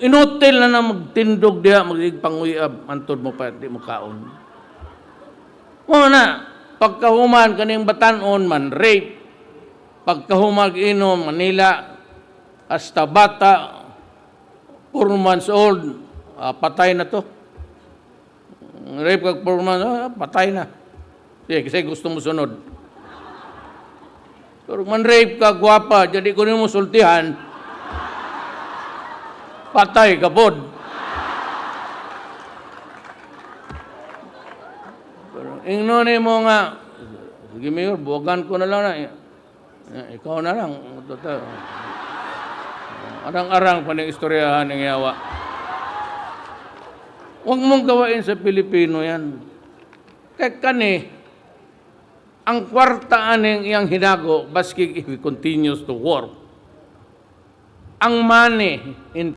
inutil na na magtindog diha, magigpanguyab, antod mo pa, di mo kaon. Mo na, pagkahuman kaning batanon man, rape. Pagkahumag inom, Manila, hasta bata, 4 months old, ah, patay na to. Rape kag 4 months, ah, patay na. Sige, kasi gusto mo sunod. Pero man rape ka, gwapa, jadi ko mo sultihan, patay ka pod. Ingno ni mo nga, sige mayor, buwagan na lang na. Eh, Ikaw na lang. Arang-arang pa istoryahan ng yawa. Huwag mong gawain sa Pilipino yan. Kaya kani, ang kwarta aning iyang hinago, baski if he continues to work, ang money in